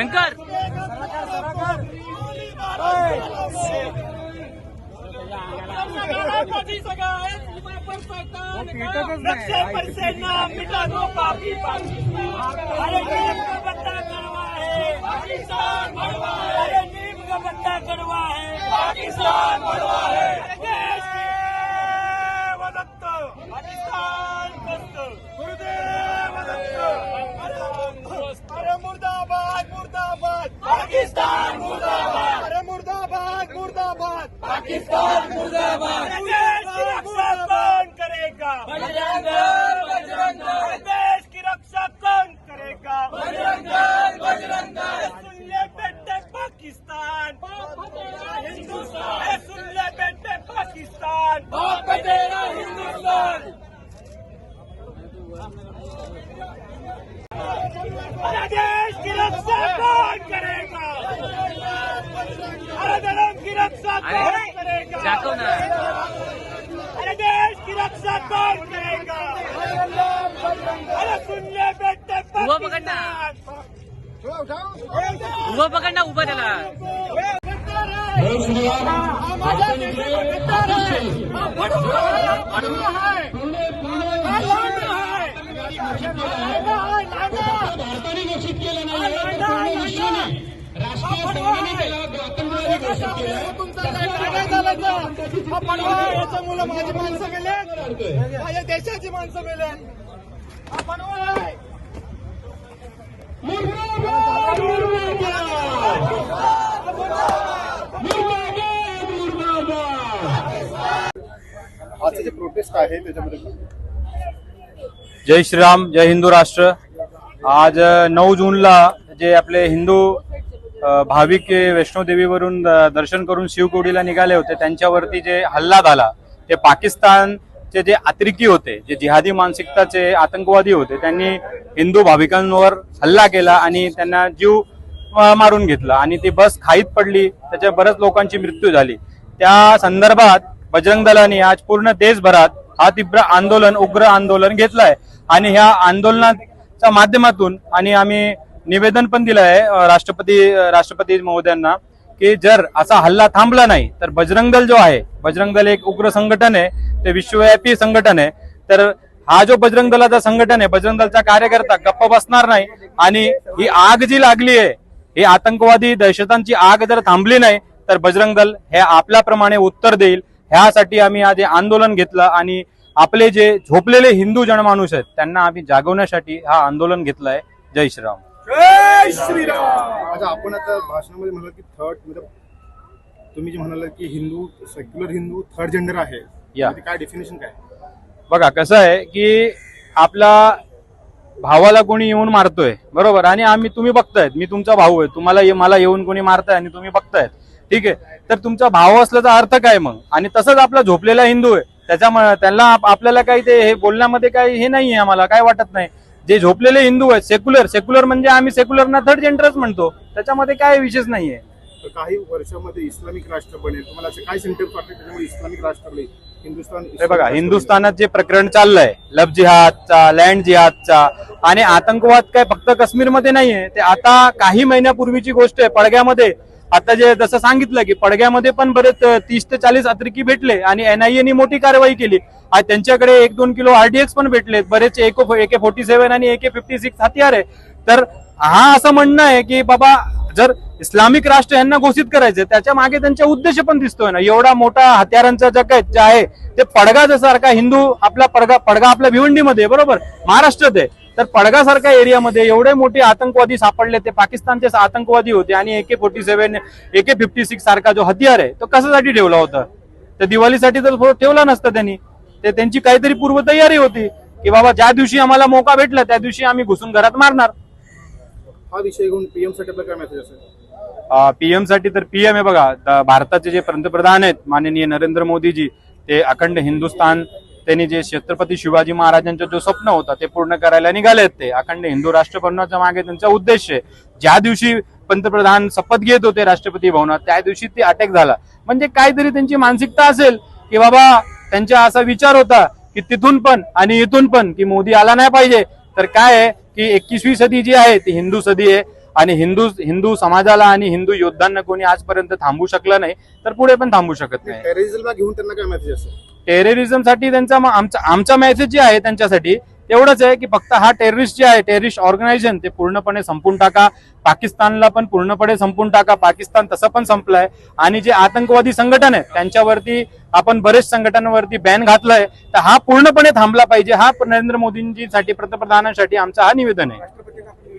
शंकर! पर से पाकिस्तान अरे का है पाकिस्तान भड़वा है अरे नीम का बत्ता कड़वा है पाकिस्तान भड़वा है अरे देश की वदत्त पाकिस्तान मस्त गुरुदेव दत्त अरे मुर्दाबाद मुर्दाबाद पाकिस्तान मुर्दाबाद अरे मुर्दाबाद मुर्दाबाद पाकिस्तान मुर्दाबाद। देश की रक्षा कौन करेगा? बजरंग दल, बजरंग दल। देश की रक्षा कौन करेगा? बजरंग दल, बजरंग दल। सुन ले बेटे पाकिस्तान। हिंदुस्तान। सुन ले बेटे पाकिस्तान। बाप तेरा हिंदुस्तान। अरे देश की रक्षा कौन करेगा? अरे धर्म की रक्षा कौन दाखव ना. अरे देश की रक्षा कौन करेगा अरे सुन ले बेटे उभं पकड ना. पाकिस्तान उभं पकड ना उभं त्याला भारताने घोषित केलं नाही केलं याच्यामुळे माझी माणसं गेले माझ्या देशाची माणसं गेले हा जे प्रोटेस्ट आहे त्याच्यामध्ये जय श्रीराम जय हिंदू राष्ट्र. आज नऊ जूनला जे आपले हिंदू भाविक वैष्णोदेवीवरून द- दर्शन करून शिवकोडीला निघाले होते. त्यांच्यावरती जे हल्ला झाला ते पाकिस्तानचे जे अतिरेकी होते जे जिहादी मानसिकताचे आतंकवादी होते त्यांनी हिंदू भाविकांवर हल्ला केला आणि त्यांना जीव मारून घेतला. आणि ती बस खाईत पडली त्याच्या बऱ्याच लोकांची मृत्यू झाली. त्या संदर्भात बजरंग दलाने आज पूर्ण देशभरात हा तीव्र आंदोलन उग्र आंदोलन घेतलाय. आणि ह्या आंदोलनाच्या माध्यमातून आणि आम्ही निवेदन पण दिलं आहे राष्ट्रपती राष्ट्रपती महोदयांना की जर असा हल्ला थांबला नाही तर बजरंग दल जो आहे बजरंग दल एक उग्र संघटन आहे ते विश्वव्यापी संघटन आहे तर हा जो बजरंग दलाचा संघटन आहे बजरंग दलचा कार्यकर्ता गप्प बसणार नाही आणि ही आग जी लागली आहे ही आतंकवादी दहशतांची आग जर थांबली नाही तर बजरंग दल हे आपल्याप्रमाणे उत्तर देईल. ह्यासाठी आम्ही आज आंदोलन घेतलं आणि आपले जे झोपलेले हिंदू जनमानुस आहेत त्यांना आम्ही जागवण्यासाठी हा आंदोलन घेतलं आहे. जय श्रीराम. जय श्रीराम! आता आपण आता भाषणामध्ये म्हणाल की थर्ड म्हणजे तुम्ही जे म्हणाल की Hindu secular Hindu third gender आहे. या. काय डेफिनेशन काय? बघा कसं आहे की आपला भावाला कोणी येऊन मारतोय बरोबर? आणि आम्ही तुम्ही बघतायत मी तुमचा भाऊ आहे तुम्हाला ये- मला येऊन कोणी मारताय आणि तुम्ही बघतायत. ठीक आहे? तर तुमचा भाव असल्याचा अर्थ काय मग? आणि तसंच आपला झोपलेला हिंदू आहे त्याच्यामुळे त्यांना आप- आपल्याला काही ते हे बोलण्यामध्ये काही हे नाहीये आम्हाला काय वाटत नाही. जे झोपलेले हिंदू आहेत सेक्युलर सेक्युलर म्हणजे आम्ही सेक्युलरना थर्ड जेंडरच म्हणतो. त्याच्यामध्ये काय विशेष नाहीये. तर काही वर्षामध्ये इस्लामिक राष्ट्र बनेल. तुम्हाला असं काय सिम्टम्स त्याच्यामुळे इस्लामिक राष्ट्र बनेल? हिंदुस्थान हे बघा हिंदुस्थानात जे प्रकरण चाललंय लव जिहादचा लँड जिहादचा आणि आतंकवाद काय फक्त काश्मीरमध्ये नाहीये ते आता काही महिन्यापूर्वीची गोष्ट आहे. पडग्यामध्ये आता जे जसं सांगितलं की पडग्यामध्ये पण बरेच तीस ते चाळीस अतिरेकी भेटले आणि एनआयए मोठी कारवाई केली. आज त्यांच्याकडे एक दोन किलो आरडीएक्स पण भेटले. बरेच एको एके फोर्टी सेव्हन आणि एके फिफ्टी सिक्स हत्यार आहे. तर हा असं म्हणणं आहे की बाबा जर इस्लामिक राष्ट्र यांना घोषित करायचं त्याच्यामागे त्यांचा उद्देश पण दिसतोय ना. एवढा मोठा हत्यारांचा जगत जे आहे ते पडगा जसारखा हिंदू आपला पडगा पडगा आपल्या भिवंडीमध्ये आहे, बरोबर? महाराष्ट्रात आहे. तर पडगासारख्या एरियामध्ये एवढे मोठे आतंकवादी सापडले ते. पाकिस्तानचे आतंकवादी होते आणि AK forty seven AK fifty six सारखा जो हत्यार आहे तो कशासाठी ठेवला होता? तर दिवाळीसाठी तर ठेवला नसता त्यांनी. ते त्यांची काहीतरी पूर्वतयारी होती की बाबा ज्या दिवशी आम्हाला मोका भेटला त्या दिवशी आम्ही घुसून घरात मारणार. हा विषय घेऊन पीएमसाठी आपला काय मेसेज असेल? पीएमसाठी तर पीएम आहे बघा भारताचे जे पंतप्रधान आहेत माननीय नरेंद्र मोदीजी ते अखंड हिंदुस्थान त्यांनी जे छत्रपती शिवाजी महाराजांचं जो स्वप्न होता ते पूर्ण करायला निघाले आहेत ते. अखंड हिंदू राष्ट्र बनवण्याच्या मागे त्यांचा उद्देश आहे. ज्या दिवशी पंतप्रधान शपथ घेत होते राष्ट्रपती भवनात त्या दिवशी ते अटॅक झाला. म्हणजे काहीतरी त्यांची मानसिकता असेल की बाबा त्यांचा असा विचार होता की तिथून पण आणि इथून पण की मोदी आला नाही पाहिजे. तर काय आहे की एकवीसवी सदी जी आहे ती हिंदू सदी आहे. आणि हिंदू हिंदू समाजाला आणि हिंदू योद्धांना कोणी आजपर्यंत थांबू शकलं नाही तर पुढे पण थांबू शकत नाही. टेररिझमला घेऊन त्यांना काय मेसेज असेल टेररिझमसाठी त्यांचा आमचा मेसेज जे आहे त्यांच्यासाठी तेवढंच आहे की फक्त हा टेररिस्ट जे आहे टेररिस्ट ऑर्गनायझेशन ते पूर्णपणे संपून टाका. पाकिस्तानला पण पूर्णपणे संपून टाका. पाकिस्तान तसं पण संपलंय. आणि जे आतंकवादी संघटन आहे त्यांच्यावरती आपण बरेच संघटनांवरती बॅन घातलाय. तर हा पूर्णपणे थांबला पाहिजे. हा नरेंद्र मोदींसाठी पंतप्रधानांसाठी आमचा हा निवेदन आहे. राष्ट्रपती